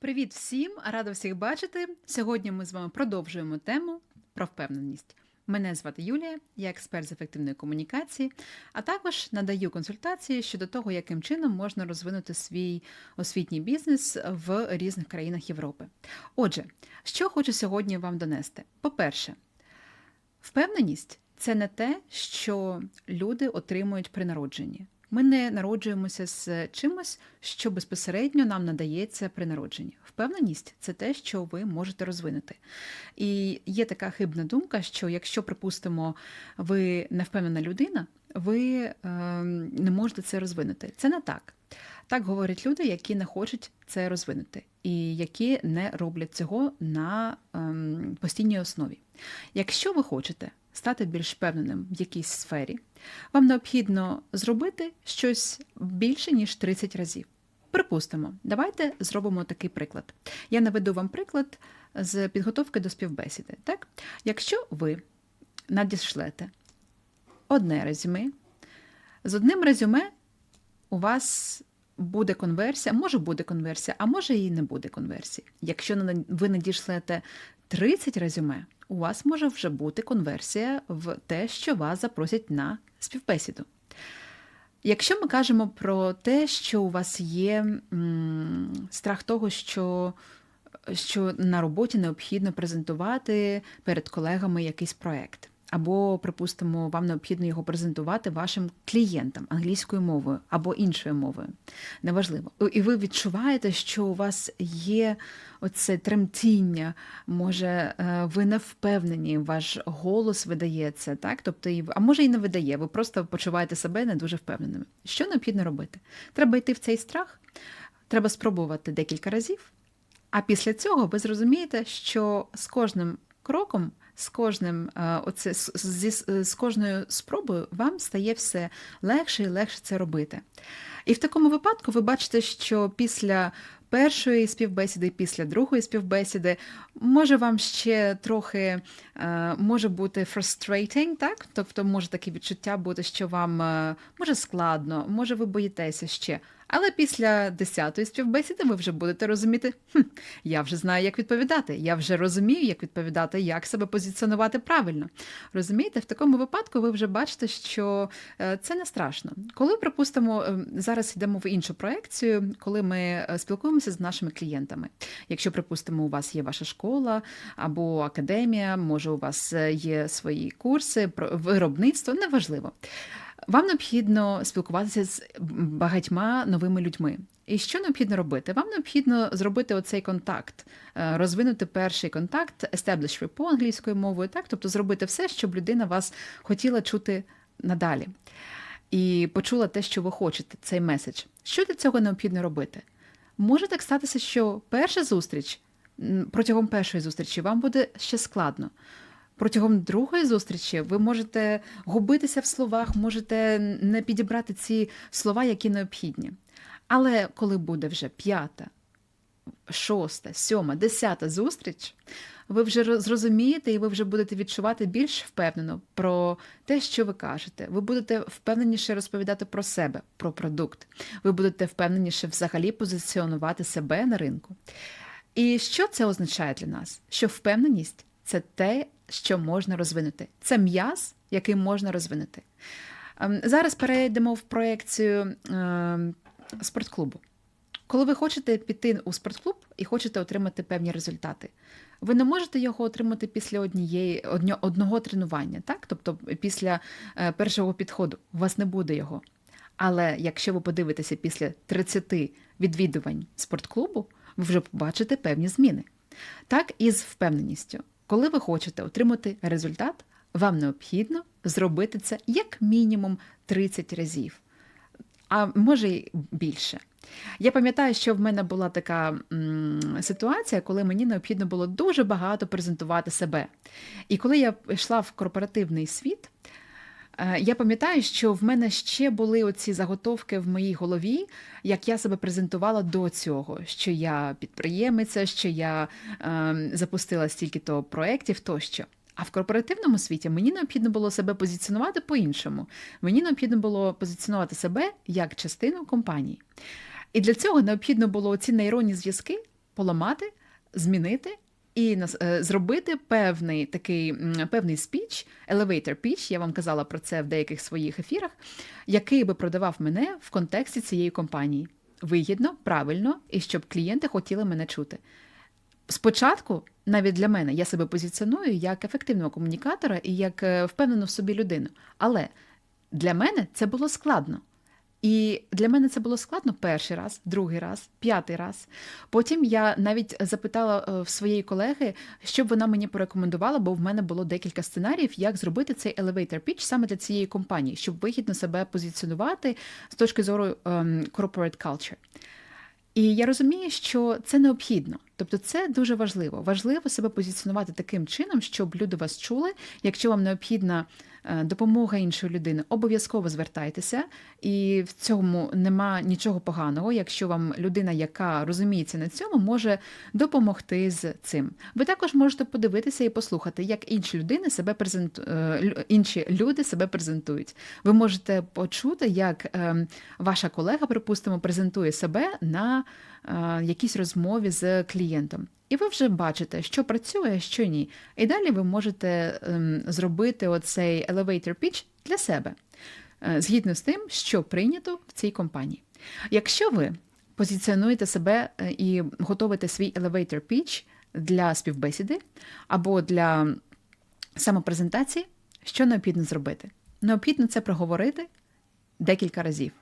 Привіт всім! Рада всіх бачити. Сьогодні ми з вами продовжуємо тему про впевненість. Мене звати Юлія, я експерт з ефективної комунікації, а також надаю консультації щодо того, яким чином можна розвинути свій освітній бізнес в різних країнах Європи. Отже, що хочу сьогодні вам донести? По-перше, впевненість це не те, що люди отримують при народженні. Ми не народжуємося з чимось, що безпосередньо нам надається при народженні. Впевненість це те, що ви можете розвинути. І є така хибна думка, що якщо, припустимо, ви не впевнена людина, ви е, не можете це розвинути. Це не так. Так говорять люди, які не хочуть це розвинути, і які не роблять цього на ем, постійній основі. Якщо ви хочете стати більш впевненим в якійсь сфері, вам необхідно зробити щось більше, ніж 30 разів. Припустимо, давайте зробимо такий приклад. Я наведу вам приклад з підготовки до співбесіди. Так? Якщо ви надішлете одне резюме, з одним резюме у вас буде конверсія, може буде конверсія, а може і не буде конверсії. Якщо ви надішлете 30 резюме, у вас може вже бути конверсія в те, що вас запросять на співбесіду. Якщо ми кажемо про те, що у вас є м, страх того, що що на роботі необхідно презентувати перед колегами якийсь проект, або, припустимо, вам необхідно його презентувати вашим клієнтам англійською мовою або іншою мовою. Неважливо. І ви відчуваєте, що у вас є оце тремтіння, може, е, ви не впевнені, ваш голос видається, так? Тобто, а може і не видає, ви просто почуваєте себе не дуже впевненими. Що необхідно робити? Треба йти в цей страх, треба спробувати декілька разів, а після цього ви зрозумієте, що з кожним кроком з кожним оце, з, з, кожною спробою вам стає все легше і легше це робити. І в такому випадку ви бачите, що після першої співбесіди, після другої співбесіди, може вам ще трохи може бути frustrating, так? Тобто може таке відчуття бути, що вам може складно, може ви боїтеся ще. Але після десятої співбесіди ви вже будете розуміти, хм, я вже знаю, як відповідати. Я вже розумію, як відповідати, як себе позиціонувати правильно. Розумієте, в такому випадку ви вже бачите, що е, це не страшно. Коли, припустимо, е, зараз йдемо в іншу проекцію, коли ми е, спілкуємося з нашими клієнтами. Якщо, припустимо, у вас є ваша школа або академія, може, у вас є свої курси, виробництво, неважливо. Вам необхідно спілкуватися з багатьма новими людьми. І що необхідно робити? Вам необхідно зробити оцей контакт, е, розвинути перший контакт, establish rapport англійською мовою, так, тобто зробити все, щоб людина вас хотіла чути надалі. І почула те, що ви хочете, цей меседж. Що для цього необхідно робити? Може так статися, що перша зустріч протягом першої зустрічі вам буде ще складно. Протягом другої зустрічі ви можете губитися в словах, можете не підібрати ці слова, які необхідні. Але коли буде вже п'ята, шоста, сьома, десята зустріч, ви вже зрозумієте і ви вже будете відчувати більш впевнено про те, що ви кажете. Ви будете впевненіше розповідати про себе, про продукт. Ви будете впевненіше взагалі позиціонувати себе на ринку. І що це означає для нас? Що впевненість це те, що можна розвинути. Це м'яз, який можна розвинути. Ем, зараз перейдемо в проекцію ем, спортклубу. Коли ви хочете піти у спортклуб і хочете отримати певні результати, ви не можете його отримати після однієї одного тренування, так? Тобто після е, першого підходу у вас не буде його. Але якщо ви подивитеся після 30 відвідувань спортклубу, ви вже побачите певні зміни. Так і з впевненістю. Коли ви хочете отримати результат, вам необхідно зробити це як мінімум 30 разів, а може й більше. Я пам'ятаю, що в мене була така ситуація, коли мені необхідно було дуже багато презентувати себе. І коли я йшла в корпоративний світ, я пам'ятаю, що в мене ще були оці заготовки в моїй голові, як я себе презентувала до цього, що я підприємиця, що я е, запустила стільки-то проєктів тощо. А в корпоративному світі мені необхідно було себе позиціонувати по-іншому. Мені необхідно було позиціонувати себе як частину компанії. І для цього необхідно було ці нейронні зв'язки поламати, змінити і е, зробити певний такий певний спіч, elevator pitch, я вам казала про це в деяких своїх ефірах, який би продавав мене в контексті цієї компанії. Вигідно, правильно, і щоб клієнти хотіли мене чути. Спочатку, навіть для мене, я себе позиціоную як ефективного комунікатора і як е, впевнену в собі людину. Але для мене це було складно. І для мене це було складно перший раз, другий раз, п'ятий раз. Потім я навіть запитала е, в своєї колеги, щоб вона мені порекомендувала, бо в мене було декілька сценаріїв, як зробити цей elevator pitch саме для цієї компанії, щоб вигідно себе позиціонувати з точки зору ем, corporate culture. І я розумію, що це необхідно. Тобто, це дуже важливо. Важливо себе позиціонувати таким чином, щоб люди вас чули. Якщо вам необхідна е, допомога іншої людини, обов'язково звертайтеся, і в цьому нема нічого поганого. Якщо вам людина, яка розуміється на цьому, може допомогти з цим. Ви також можете подивитися і послухати, як інші людини себе презенту... е, інші люди себе презентують. Ви можете почути, як е, ваша колега, припустимо, презентує себе на якійсь розмові з клієнтом. І ви вже бачите, що працює, що ні. І далі ви можете ем, зробити оцей elevator pitch для себе, е, згідно з тим, що прийнято в цій компанії. Якщо ви позиціонуєте себе е, і готуєте свій elevator pitch для співбесіди або для самопрезентації, що необхідно зробити? Необхідно це проговорити декілька разів.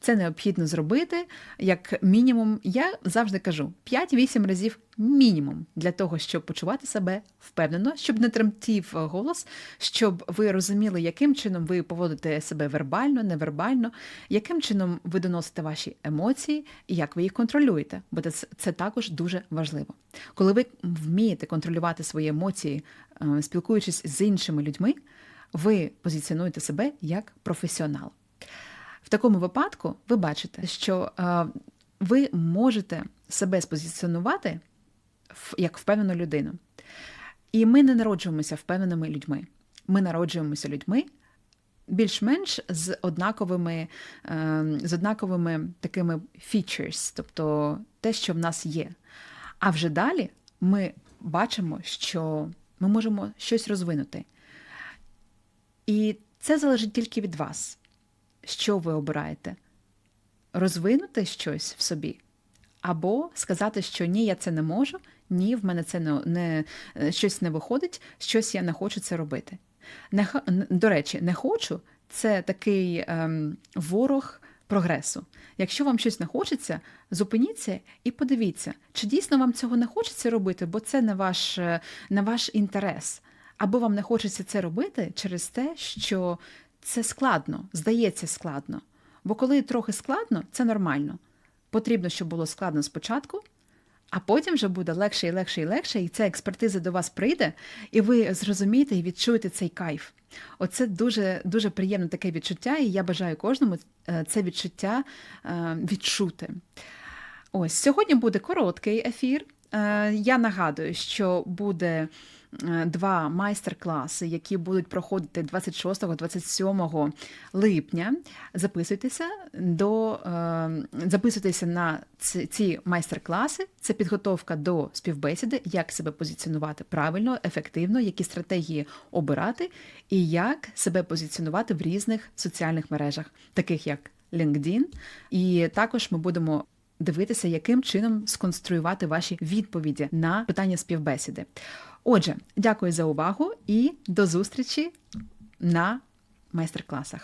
Це необхідно зробити як мінімум, я завжди кажу 5-8 разів мінімум для того, щоб почувати себе впевнено, щоб не тремтів голос, щоб ви розуміли, яким чином ви поводите себе вербально, невербально, яким чином ви доносите ваші емоції і як ви їх контролюєте, бо це, це також дуже важливо. Коли ви вмієте контролювати свої емоції, е, спілкуючись з іншими людьми, ви позиціонуєте себе як професіонал. Такому випадку ви бачите, що е, ви можете себе спозиціонувати в- як впевнену людину. І ми не народжуємося впевненими людьми. Ми народжуємося людьми більш-менш з однаковими, е, з однаковими такими features, тобто те, що в нас є. А вже далі ми бачимо, що ми можемо щось розвинути. І це залежить тільки від вас що ви обираєте? Розвинути щось в собі, або сказати, що ні, я це не можу, ні, в мене це не, не е, щось не виходить, щось я не хочу це робити. Не, до речі, не хочу це такий ем, ворог прогресу. Якщо вам щось не хочеться, зупиніться і подивіться, чи дійсно вам цього не хочеться робити, бо це не ваш, е, не ваш інтерес. Або вам не хочеться це робити через те, що це складно, здається складно. Бо коли трохи складно, це нормально. Потрібно, щоб було складно спочатку, а потім вже буде легше і легше і легше, і ця експертиза до вас прийде, і ви зрозумієте і відчуєте цей кайф. Оце дуже, дуже приємне таке відчуття, і я бажаю кожному е, це відчуття е, відчути. Ось сьогодні буде короткий ефір. Е, Я нагадую, що буде два майстер-класи, які будуть проходити 26-27 липня. Записуйтеся до е, записуйтеся на ці майстер-класи. Це підготовка до співбесіди, як себе позиціонувати правильно, ефективно, які стратегії обирати, і як себе позиціонувати в різних соціальних мережах, таких як LinkedIn. І також ми будемо дивитися, яким чином сконструювати ваші відповіді на питання співбесіди. Отже, дякую за увагу і до зустрічі на майстер-класах.